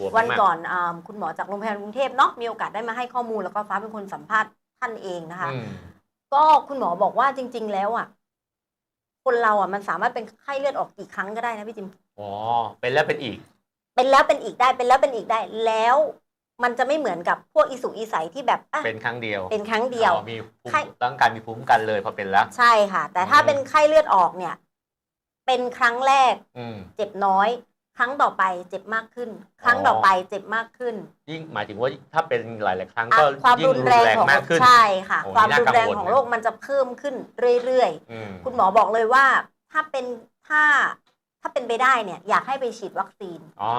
ทัวร์วันมากก่อนอาคุณหมอจากโรงพยาบาลกรุงเทพเนาะมีโอกาสได้มาให้ข้อมูลแล้วก็ฟ้าเป็นคนสัมภาษณ์ท่านเองนะคะอืมก็คุณหมอบอกว่าจริง ๆ แล้วอะ คนเราอะมันสามารถเป็นไข้เลือดออกกี่ครั้งก็ได้นะพี่จิมอ๋อเป็นแล้วเป็นอีก เป็นแล้วเป็นอีกได้เป็นแล้วเป็นอีกได้แล้วมันจะไม่เหมือนกับพวกอิสุกอิสัยที่แบบอะเป็นครั้งเดียว เป็นครั้งเดียวอ๋อมีภูมิไข้ร่างกายมีภูมิคุ้มกันเลยพอเป็นแล้ว ใช่ค่ะ แต่ถ้าอืมเป็นไข้เลือดออกเนี่ย เป็นครั้งแรกอืมเจ็บน้อย ครั้งต่อไปเจ็บมากขึ้น ครั้งอ๋อต่อไปเจ็บมากขึ้น ยิ่งหมายถึงว่าถ้าเป็นหลาย ๆ ครั้งอะก็ความยิ่งรุรุนนแรงแรงของมากขึ้นใช่ค่ะโอ้ความนี่น่ารุนแรงกังวลของนะโรคมันจะเพิ่มขึ้นเรื่อยอืมๆคุณหมอบอกเลยว่าถ้าเป็นถ้าถ้าเป็นไปได้เนี่ยอยากให้ไปฉีดวัคซีนอ๋อ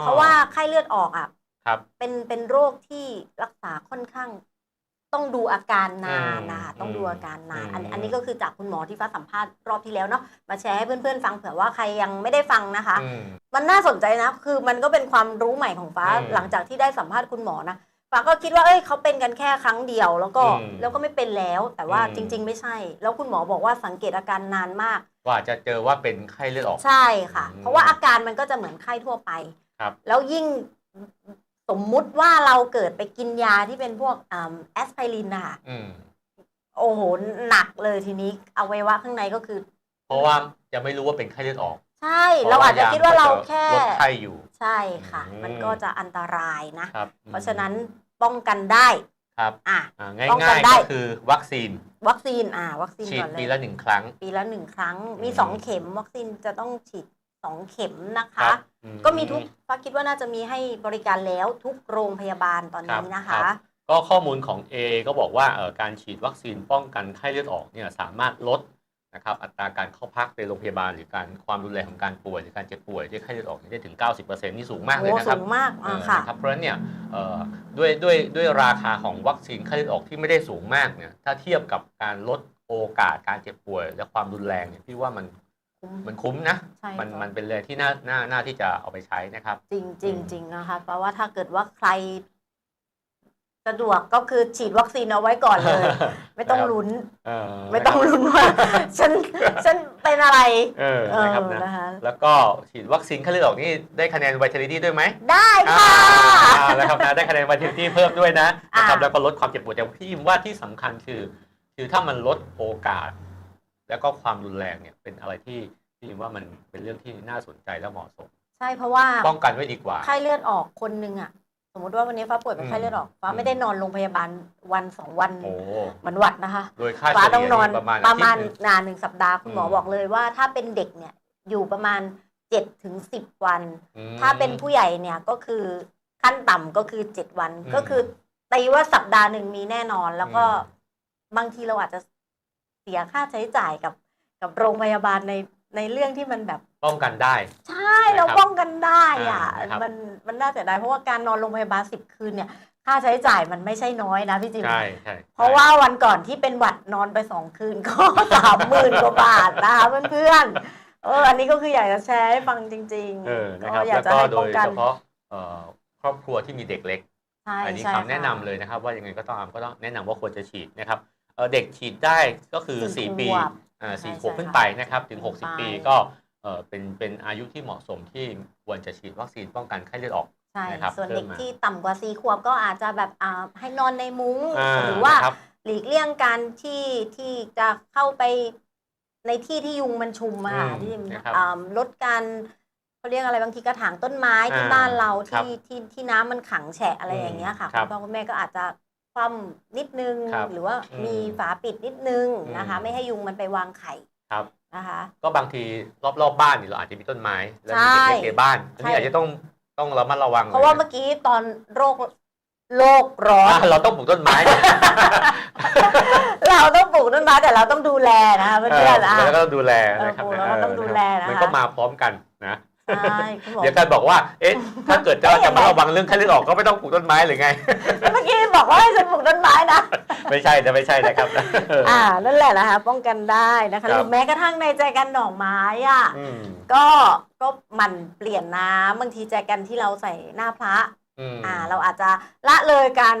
เพราะว่าไข้เลือดออกอะครับเป็นเป็นโรคที่รักษาค่อนข้าง ต้องดูอาการนานนะคะอืมต้องดูอาการนานอันอืมอันนี้ก็คือจากคุณหมอที่ฟ้าสัมภาษณ์รอบที่แล้วเนาะมาแชร์ให้เพื่อนๆฟังเผื่อว่าใครยังไม่ได้ฟังนะคะอื มมันน่าสนใจนะ คือมันก็เป็นความรู้ใหม่ของฟ้าอืมหลังจากที่ได้สัมภาษณ์คุณหมอนะฟ้าก็คิดว่าเอ้ยเขาเป็นกันแค่ครั้งเดียวแล้วก็อืมแล้วก็ไม่เป็นแล้ว แต่ว่าอืมจริง ๆ ไม่ใช่ แล้วคุณหมอบอกว่าสังเกตอาการนานมาก กว่าจะเจอว่าเป็นไข้เลือดออก ใช่ค่ะ อืมเพราะว่าอาการมันก็จะเหมือนไข้ทั่วไป ครับแล้วยิ่งสมมุติว่าเราเกิดไปกินยาที่เป็นพวกอ่าแอสไพรินนะคะอืมโอ้โหหนักเลยทีนี้อวัยวะข้างในก็คือ เพราะว่าจะไม่รู้ว่าเป็นไข้เลือดออก ใช่เราอาจจะคิดว่าเราแค่ลดไข้อยู่ ใช่ค่ะอืมมันก็จะอันตรายนะครับเพราะฉะนั้นป้องกันได้ครับอะอ่าป้องกัง่านยได้ๆก็คือวัคซีน วัคซีนอ่าวัคซีนฉีดก่อนเลปียละหนึ่งครั้ง ปีละหนึ่งครั้ง มีอืมสองเข็ม วัคซีนจะต้องฉีดสองเข็มนะครัคะบอืก็มีทุกฟ้าคิดว่าน่าจะมีให้บริการแล้วทุกโรงพยาบาลตอนนี้นะครัคะบก็ข้อมูลของ A ก็บอกว่าเอ่อการฉีดวัคซีนป้องกันไข้เลือดออกเนี่ยสามารถลด นะครับอัตราการเข้าพักในโรงพยาบาลหรือการความรุนแรงของการป่วยหรือการเจ็บป่วยด้วยไข้เลือดออกได้ถึง 90%นี่สูงมากเลยโอ้นะคสูรับงมากเออ่าอค่ะนะครับเพราะฉะนั้นเนี่ยเอ่อด้วยด้วยด้วยราคาของวัคซีนไข้เลือดออกที่ไม่ได้สูงมากเนี่ยถ้าเทียบกับการลดโอกาสการเจ็บป่วย และความรุนแรงเนี่ยพี่ว่ามันคุ้มมันคุ้มนะใช่มันค่ะมันเป็นเลยที่น่าน่าน่าที่จะเอาไปใช้นะครับ จริงจริงอืมจริงนะคะ เพราะว่าถ้าเกิดว่าใคร สะดวกก็คือฉีดวัคซีนเอาไว้ก่อนเลย ไม่ต้องลุ้นเออไม่ต้องลุ้นว่าฉันฉันเป็นอะไรเออเอนะครับอนะนะคะแล้วก็ฉีดวัคซีนไข้เลือดออกนี่ได้คะแนน vitality ด้วยไหมได้ค่ะอ่าแล้วครับนะได้คะแนน vitality เพิ่มด้วยนะนะครับอ่าแล้วก็ลดความเจ็บปวดแต่พี่ว่าที่สำคัญคือ คือถ้ามันลดโอกาส แล้วก็ความรุนแรงเนี่ยเป็นอะไรที่พี่ว่ามันเป็นเรื่องที่น่าสนใจและเหมาะสม ใช่เพราะว่าป้องกันไว้ดีกว่าไข้เลือดออกคนหนึ่งอะส มมติว่าวันนี้ฟ้าป่วยเป็นอืมไข้เลือดออกฟ้าอืมไม่ได้นอนโรงพยาบาลวันสองวันโอ้เหมือนหวัดนะคะ โดยค่าฟ้าเฉต้องลี่ยนอนนี่ประมาณประมาณอทิตย์หนึ่งนานหนึ่งสัปดาห์คุณหมออืมบอกเลยว่าถ้าเป็นเด็กเนี่ยอยู่ประมาณเจ็ดถึงสิบวันอืมถ้าเป็นผู้ใหญ่เนี่ยก็คือขั้นต่ำก็คือเจ็ดวันอืมก็คือตีว่าสัปดาห์หนึ่งมีแน่นอน แล้วก็อืบางทีเราอาจจะเสียค่าใช้จ่ายกับกับโรงพยาบาลใน ในเรื่องที่มันแบบป้องกันได้ ใช่นะครับเราป้องกันได้อะอ่านะครับมันมันน่าเสียดายเพราะว่าการนอนโรงพยาบาลสิบคืนเนี่ยค่าใช้จ่ายมันไม่ใช่น้อยนะพี่จิมใช่ใช่เพราะว่าวันก่อนที่เป็นหวัดนอนไปสองคืนก็สามหมื่นกว่าบาทนะคะเพื่อนๆเอออันนี้ก็คืออยากจะแชร์ให้ฟังจริงเออๆนะครับก็อยาแล้กวจะก็ให้โดป้องยกันเฉพาะเอ่อครอบครัวที่มีเด็กเล็กใช่อันนี้ใช่คำแนะนำเลยนะครับ ว่ายังไงก็ต้องก็ต้องแนะนำว่าควรจะฉีดนะครับเอ่อเด็กฉีดได้ก็คือสี่4ปีขวบอ่าใช่ สี่ใช่ขวบขึ้นค่ะไปนะครับถึงขึ้น60ไปปีก็เอ่อเป็นเป็นอายุที่เหมาะสมที่ควรจะฉีดวัคซีนป้องกันไข้เลือดออกใช่นะครับส่วนเด็กเพิ่มมาที่ต่ำกว่าสี่ขวบก็อาจจะแบบอ่าให้นอนในมุ้งอ่าหรือว่านะครับหลีกเลี่ยงการที่ที่จะเข้าไปในที่ที่ยุงมันชุมอะค่ะอืมที่นะครับอ่าลดการเขาเรียกอะไรบางทีกระถางต้นไม้ที่อ่าบ้านเราครับที่ที่ที่น้ำมันขังแฉะอะไรอย่างเงี้ยค่ะครัคุบณพ่อคุณแม่ก็อาจจะ คว่ำนิดนึง ครับหรือว่าอืม มีฝาปิดนิดนึงนะคะอืมไม่ให้ยุงมันไปวางไข่ครับ นะคะ ก็บางทีรอบๆบบ้านนี่เราอาจจะมีต้นไม้ แล้วมีใช่เด็กเล็กในบ้านอันนี้ใช่อาจจะต้องต้องระมัดระวังเพราะว่าลยเมื่อกี้ตอนโรคโลกร้อน อะเราต้องปลูกต้นไม้เนี่ยเราต้องปลูกต้นไม้แต่เราต้องดูแลนะคะเพื่อนๆอะ แล้วก็ต้องดูแลนะครับเออปลูกแล้วก็ต้องดูแลนะคะ มันก็มาพร้อมกันนะ ใช่คุณหมอเดี๋ยวกันบอกว่า เอ๊ะ ถ้าเกิดจะเอ๊ะจะมาระวังเรื่องไข้เลือดออกก็ไม่ต้องปลูกต้นไม้หรือไง เมื่อกี้บอกว่าให้ฉันปลูกต้นไม้นะไม่ใช่นะไม่ใช่นะครับ อ่านั่นแหละนะคะป้องกันได้นะครัคะบหรือแม้กระทั่งในใจกันดอกไม้อะอืมก็ก็หมันเปลี่ยนน้ำบางทีใจกันที่เราใส่หน้าพระอืมอ่า เราอาจจะละเลยการ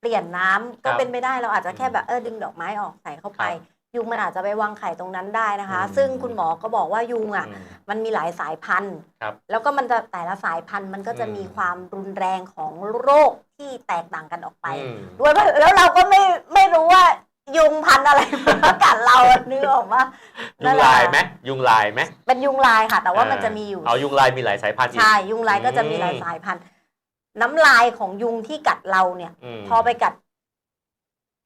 เปลี่ยนน้ำก็ครับเป็นไปได้เราอาจจะแค่อืมแบบเออดึงดอกไม้ออกใส่เข้าไปครับ ยุงมันอาจจะไปวางไข่ตรงนั้นได้นะคะอืมซึ่งคุณหมอก็บอกว่ายุงอะอืมมันมีหลายสายพันธุ์ ครับ แล้วก็มันจะแต่ละสายพันธุ์มันก็จะอืมมีความรุนแรงของโรคที่แตกต่างกันออกไปอืม ด้วยว่าแล้วเราก็ไม่ไม่รู้ว่ายุงพันธุ์อะไรมากัดเราอะนึกออกว่ายุงลายไหมยุงลายไหม เป็นยุงลายค่ะ แต่ว่ามันจะมีอยู่ เอายุงลายมีหลายสายพันธุ์อีก ใช่ ยุงลายก็จะมีอืมหลายสายพันธุ์ น้ำลายของยุงที่กัดเราเนี่ย ม พอไปกัด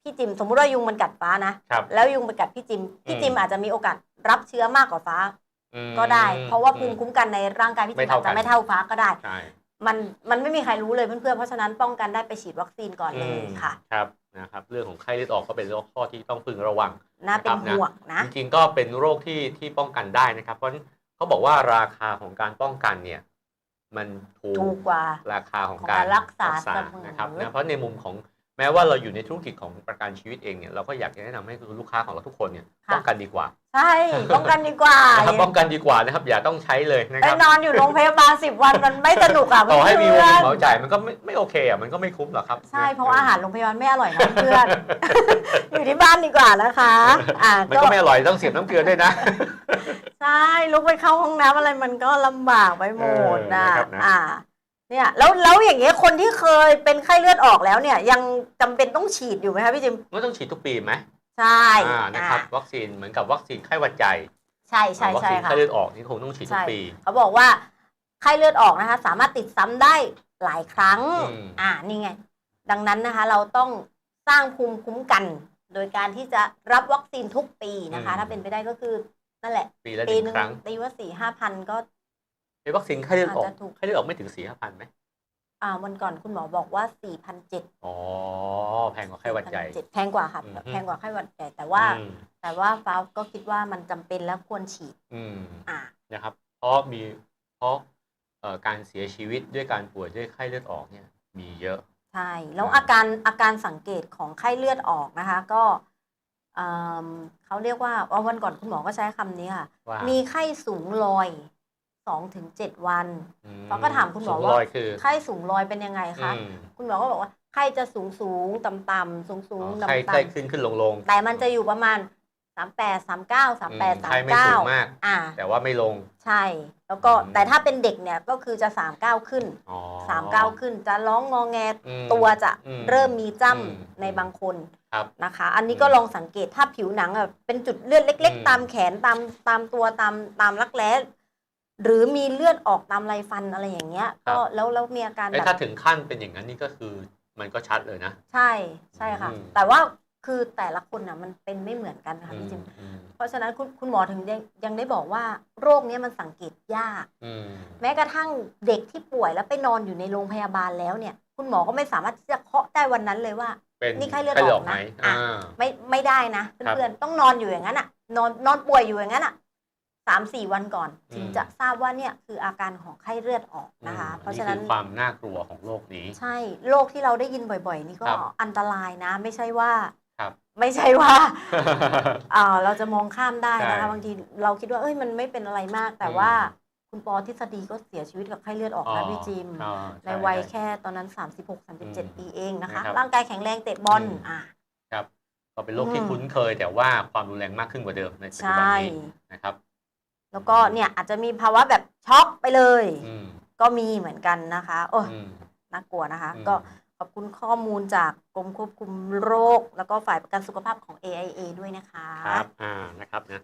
พี่จิมสมมุติว่ายุงมันกัดฟ้านะครับแล้วยุงไปกัดพี่จิมพี่จิมอืมอาจจะมีโอกาสรับเชื้อมากกว่าฟ้าอืม ก็ได้ เพราะว่าภูมิอืคุ้มกันในร่างกายพี่จิมไม่อาเท่าจกัจะนไม่เท่าฟ้าก็ได้ ใช่มันมันไม่มีใครรู้เลยเพื่อนๆเพราะฉะนั้นป้องกันได้ไปฉีดวัคซีนก่อนเลยค่ะครับนะครับ เรื่องของไข้เลือดออกก็เป็นเรื่องข้อที่ต้องพึงระวัง น่าเป็นนะครับนะห่วงนะ จริงๆก็เป็นโรคที่ที่ป้องกันได้นะครับ เพราะฉะนั้นเขาบอกว่าราคาของการป้องกันเนี่ย มันถูถูกกกว่าราคาของของการการรักษาษาเสมอ นะครับนะเพราะในมุมของ แม้ว่าเราอยู่ในธุรกิจของประกันชีวิตเองเนี่ยเราก็อยากจะแนะนำให้ลูกค้าของเราทุกคนเนี่ยป้องกันดีกว่า ใช่ป้องกันดีกว่านะครับป้องกันดีกว่านะครับอย่าต้องใช้เลยนะไปครับนอนอยู่โรงพยาบาลสิบวันมันไม่สนุกอะต่อให้มีวเพื่งอนเหมาจ่ายมันก็ไม่ไม่โอเคอะมันก็ไม่คุ้มหรอกครับ ใช่เพราะว่าอาหารโรงพยาบาลไม่อร่อยนะเพื่อนอยู่ที่บ้านดีกว่านะคะอ่ามันก็ก็ไม่อร่อยต้องเสียบน้ำเกลือด้วยนะใช่ลุกไปเข้าห้องน้ำอะไรมันก็ลำบากไปหมดนะเออนะครับนะอ่า เนี่ยแล้วแล้วอย่างเงี้ยคนที่เคยเป็นไข้เลือดออกแล้วเนี่ย ยังจำเป็นต้องฉีดอยู่ไหมคะพี่จิมมันต้องฉีดทุกปีไหมใช่อ่านะครับอ่าวัคซีนเหมือนกับวัคซีนไข้หวัดใหญ่ใช่ใช่วัคใช่ซีนค่ะไข้เลือดออกนี่คงต้องฉีดทุใช่กปี เขาบอกว่าไข้เลือดออกนะคะ สามารถติดซ้ำได้หลายครั้ง อืม อ่านี่ไง ดังนั้นนะคะ เราต้องสร้างภูมิคุ้มกัน โดยการที่จะรับวัคซีนทุกปีนะคะ ถ้าเป็นไปได้ก็คือนั่นแหละ ปีละหปีนึ่หงนึ่งครั้ง ตีว่าสี่ห้าพันก็ ไอ้วัคซีนไข้เลือดออกอาจจะถูก ไข้เลือดออกไม่ถึงสี่ห้าพันไหมอ่าวันก่อนคุณหมอบอกว่าสี่พันเจ็ดอ๋อ แพงกว่าไข้หวัดใหญ่แพงกว่าค่ะอือฮึ แพงกว่าไข้หวัดใหญ่แต่ว่า อืมแต่ว่าฟ้าก็คิดว่ามันจำเป็นและควรฉีดอืม อ่า นะครับ เพราะมีเพราะเอ่อการเสียชีวิตด้วยการป่วยด้วยไข้เลือดออกเนี่ย มีเยอะ ใช่ แล้วอ่าอาการอาการสังเกตของไข้เลือดออกนะคะ ก็เอิ่มเขาเรียกว่าว่าวันก่อนคุณหมอก็ใช้คำนี้ค่ะ ว่ามีไข้สูงลอย สองถึงเจ็ดวันอืเราก็ถามคุณหมอสูงว่ารอยคือไข้สูงลอยเป็นยังไงคะอืมคุณหมอก็บอกว่าไข้จะสูงสูงต่ำต่ำสูงสูงอ๋อต่ำไข้ต่ไข้ขึ้นขึ้นลงลงำแต่มันจะอยู่ประมาณสามแปดสามเก้าสามแปดอืมสาไข้มไม่เก้าสูงมากอ่าแต่ว่าไม่ลง ใช่ แล้วก็อืมแต่ถ้าเป็นเด็กเนี่ยก็คือจะสามเก้าขึ้นอ๋อสามเก้าขึ้น จะร้องงอแงอืมตัวจะอืมเริ่มมีจ้อืมำในบางคนครับนะคะ อันนี้ก็ลองสังเกตถ้าผิวหนังอะเป็นจุดเลือดเล็กอืมๆตามแขนตามตามตัวตามตามรักแร้ หรือมีเลือดออกตามไรฟันอะไรอย่างเงี้ย ก็แล้วแล้วมีอาการไอ้แบบถ้าถึงขั้นเป็นอย่างนั้นนี่ก็คือมันก็ชัดเลยนะ ใช่ใช่ค่ะอืมแต่ว่าคือแต่ละคนอะมันเป็นไม่เหมือนกันค่ะพี่จิมอืมเพราะฉะนั้นคุณคุณหมอถึงยังยังได้บอกว่าโรคเนี้ยมันสังเกตยากอืมแม้กระทั่งเด็กที่ป่วยแล้วไปนอนอยู่ในโรงพยาบาลแล้วเนี่ย คุณหมอก็ไม่สามารถที่จะเคาะได้วันนั้นเลยว่าเป็นนี่ไข้เลือดออกนะไหมอะอ่าไม่ไม่ได้นะครับเพื่อนๆต้องนอนอยู่อย่างนั้นอะ นอนนอนป่วยอยู่อย่างนั้นอะ สามสี่วันก่อน ถึงอืมจะทราบว่าเนี่ยคืออาการของไข้เลือดออกนะคะอืมเพราะฉะนั้นคือความน่ากลัวของโรคนี้ ใช่โรคที่เราได้ยินบ่อย ๆ นี่ก็ครับอันตรายนะ ไม่ใช่ว่าครับไม่ใช่ว่าอ่าเราจะมองข้ามได้นะใช่คะบางทีเราคิดว่าเอ้ยมันไม่เป็นอะไรมาก แต่อืมว่าคุณปอทฤษฎีก็เสียชีวิตกับไข้เลือดออกนะพี่จิมอ๋อในช่วัยช่แค่ตอนนั้น 36อืม37 ปีเองนะคะนะครับร่างกายแข็งแรงเตะบอลอืมอ่าครับก็เป็นโรคที่อืมคุ้นเคยแต่ว่าความรุนแรงมากขึ้นกว่าเดิมในปัจใชจุบัน่นี้นะครับ แล้วก็เนี่ยอาจจะมีภาวะแบบช็อกไปเลย อืมก็มีเหมือนกันนะคะ โอ้ยอืม น่ากลัวนะคะ อืม ก็ขอบคุณข้อมูลจากกรมควบคุมโรค แล้วก็ฝ่ายประกันสุขภาพของ AIA ด้วยนะคะ ครับ อ่า นะครับนะ